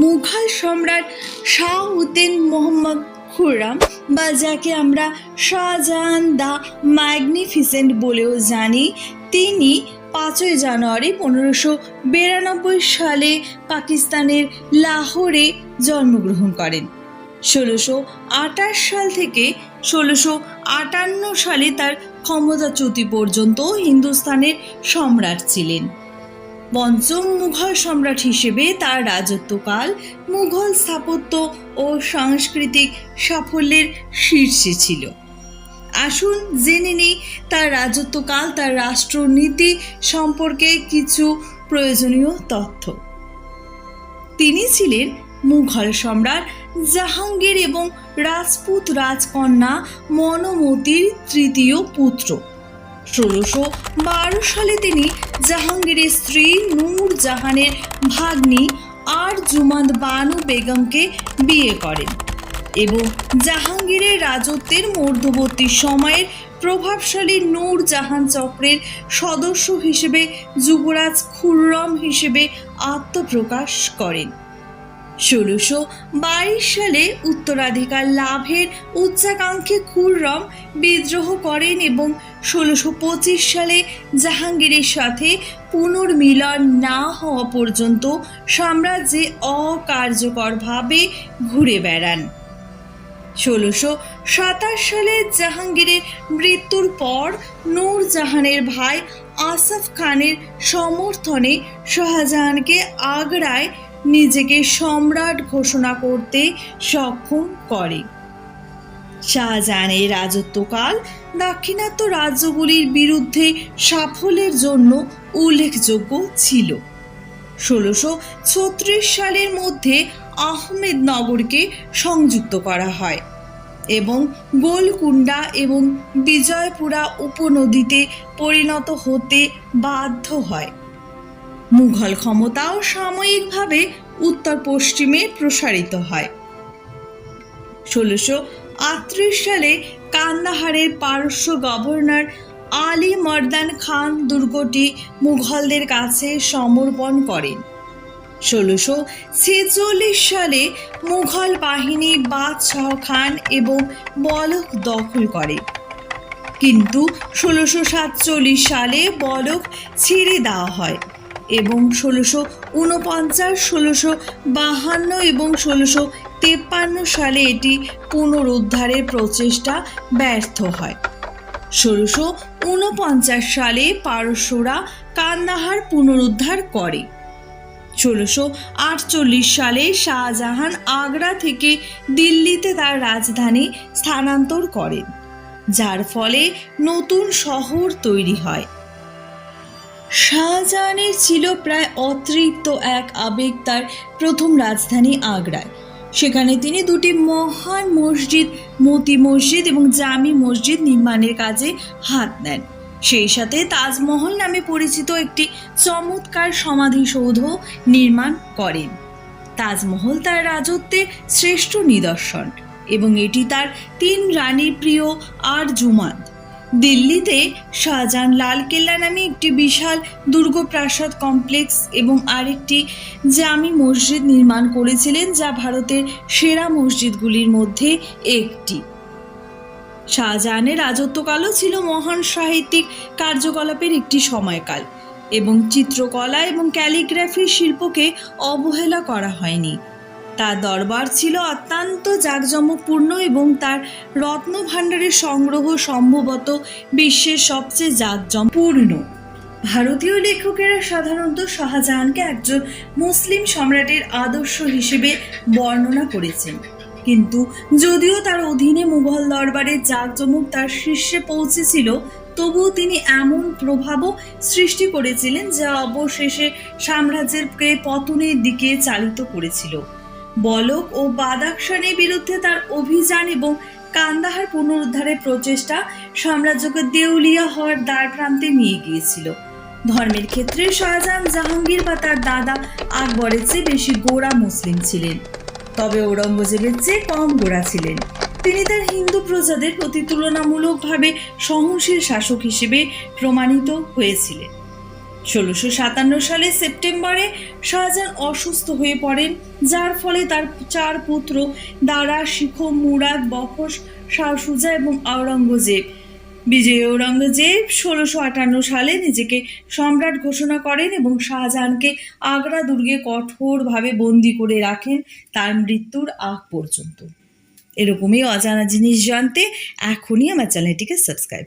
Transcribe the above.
মুঘল সম্রাট শাহউদ্দিন মোহাম্মদ খুররাম বা যাকে আমরা শাহজাহান দ্য ম্যাগনিফিসেন্ট বলেও জানি, তিনি পাঁচই জানুয়ারি পনেরোশো বিরানব্বই সালে পাকিস্তানের লাহোরে জন্মগ্রহণ করেন। ষোলোশো আটাশ সাল থেকে ষোলোশো আটান্ন সালে তার ক্ষমতাচ্যুতি পর্যন্ত হিন্দুস্তানের সম্রাট ছিলেন। পঞ্চম মুঘল সম্রাট হিসেবে তার রাজত্বকাল মুঘল স্থাপত্য ও সাংস্কৃতিক সাফল্যের শীর্ষে ছিল। আসুন জেনে নেই তার রাজত্বকাল, তার রাষ্ট্রনীতি সম্পর্কে কিছু প্রয়োজনীয় তথ্য। তিনি ছিলেন মুঘল সম্রাট জাহাঙ্গীর এবং রাজপুত রাজকন্যা মনমতির তৃতীয় পুত্র। ষোলোশো বারো সালে তিনি জাহাঙ্গীরের স্ত্রী নূর জাহানের ভাগ্নি আর জুমাদ বানু বেগমকে বিয়ে করেন এবং জাহাঙ্গীরের রাজত্বের মধ্যবর্তী সময়ের প্রভাবশালী নূর জাহান চক্রের সদস্য হিসেবে যুবরাজ খুররম হিসেবে আত্মপ্রকাশ করেন। ষোলোশো বাইশ সালে উত্তরাধিকার লাভের উচ্চাকাঙ্ক্ষী খুররম বিদ্রোহ করেন এবং ষোলোশো পঁচিশ সালে জাহাঙ্গীরের সাথে পুনর্মিলন না হওয়া পর্যন্ত সাম্রাজ্যে অকার্যকরভাবে ঘুরে বেড়ান। ষোলোশো সাতাশ সালে জাহাঙ্গীরের মৃত্যুর পর নূরজাহানের ভাই আসফ খানের সমর্থনে শাহজাহানকে আগ্রায় নিজেকে সম্রাট ঘোষণা করতে সক্ষম করে। শাহজাহানের রাজত্বকাল দাক্ষিণাত্য রাজ্যগুলির বিরুদ্ধে সাফল্যের জন্য উল্লেখযোগ্য ছিল। ষোলোশো ছত্রিশ সালের মধ্যে আহমেদনগরকে সংযুক্ত করা হয় এবং গোলকুন্ডা এবং বিজয়পুরা উপনদীতে পরিণত হতে বাধ্য হয়। মুঘল ক্ষমতাও সাময়িকভাবে উত্তর পশ্চিমে প্রসারিত হয়। ষোলোশো আটত্রিশ সালে কান্দাহারের পারস্য গভর্নর আলী মর্দান খান দুর্গটি মুঘলদের কাছে সমর্পণ করেন। ষোলোশো ছেচল্লিশ সালে মুঘল বাহিনী বাদশাহ খান এবং বলক দখল করে। কিন্তু ষোলোশো সাতচল্লিশ সালে বলক ছেড়ে দেওয়া হয়। এবং ষোলোশো উনপঞ্চাশ ষোলোশো বাহান্ন এবং ষোলোশো তেপ্পান্ন সালে এটি পুনরুদ্ধারের প্রচেষ্টা ব্যর্থ হয়। ষোলোশো উনপঞ্চাশ সালে পারস্যরা কান্দাহার পুনরুদ্ধার করে। ষোলোশো আটচল্লিশ সালে শাহজাহান আগ্রা থেকে দিল্লিতে তার রাজধানী স্থানান্তর করেন, যার ফলে নতুন শহর তৈরি হয়। শাহজাহানের ছিল প্রায় অতৃপ্ত এক আবেগ তার প্রথম রাজধানী আগ্রায়। সেখানে তিনি দুটি মহান মসজিদ, মতি মসজিদ এবং জামি মসজিদ নির্মাণের কাজে হাত নেন সেই সাথে তাজমহল নামে পরিচিত একটি চমৎকার সমাধিসৌধ নির্মাণ করেন। তাজমহল তার রাজত্বের শ্রেষ্ঠ নিদর্শন এবং এটি তার তিন রানীর প্রিয় আর জুমাদ দিল্লিতে শাহজাহান লালকেল্লা নামে একটি বিশাল দুর্গ প্রাসাদ কমপ্লেক্স এবং আরেকটি জামি মসজিদ নির্মাণ করেছিলেন যা ভারতের সেরা মসজিদগুলির মধ্যে একটি। শাহজাহানের রাজত্বকালও ছিল মহান সাহিত্যিক কার্যকলাপের একটি সময়কাল এবং চিত্রকলা এবং ক্যালিগ্রাফি শিল্পকে অবহেলা করা হয়নি। তার দরবার ছিল অত্যন্ত জাঁকজমকপূর্ণ এবং তার রত্নভাণ্ডারের সংগ্রহ সম্ভবত বিশ্বের সবচেয়ে জাঁকজমপূর্ণ ভারতীয় লেখকেরা সাধারণত শাহজাহানকে একজন মুসলিম সম্রাটের আদর্শ হিসেবে বর্ণনা করেছেন। কিন্তু যদিও তার অধীনে মুঘল দরবারের জাঁকজমক তার শীর্ষে পৌঁছেছিল, তবুও তিনি এমন প্রভাবও সৃষ্টি করেছিলেন যা অবশেষে সাম্রাজ্যের পতনের দিকে চালিত করেছিল। বলক ও বাদাকশানের বিরুদ্ধে তার অভিযান এবং কান্দাহার পুনরুদ্ধারের প্রচেষ্টা সাম্রাজ্যকে দেউলিয়া হওয়ার দ্বার প্রান্তে নিয়ে গিয়েছিল। ধর্মের ক্ষেত্রে শাহজাহান জাহাঙ্গীর বা তার দাদা আকবরের চেয়ে বেশি গোড়া মুসলিম ছিলেন। তবে ঔরঙ্গজেবের চেয়ে কম গোড়া ছিলেন। তিনি তার হিন্দু প্রজাদের প্রতি তুলনামূলকভাবে সহনশীল শাসক হিসেবে প্রমাণিত হয়েছিলেন। ষোলোশো সাতান্ন সালে সেপ্টেম্বরে শাহজাহান অসুস্থ হয়ে পড়েন, যার ফলে তার চার পুত্র দারা শিখ মুরাদ, বখশ, শাহসুজা এবং আওরঙ্গজেব বিজয়ী ঔরঙ্গজেব ষোলোশো আটান্ন সালে নিজেকে সম্রাট ঘোষণা করেন এবং শাহজাহানকে আগ্রা দুর্গে কঠোরভাবে বন্দি করে রাখেন তার মৃত্যুর আগ পর্যন্ত। এরকমই অজানা জিনিস জানতে এখনই আমার চ্যানেলটিকে সাবস্ক্রাইব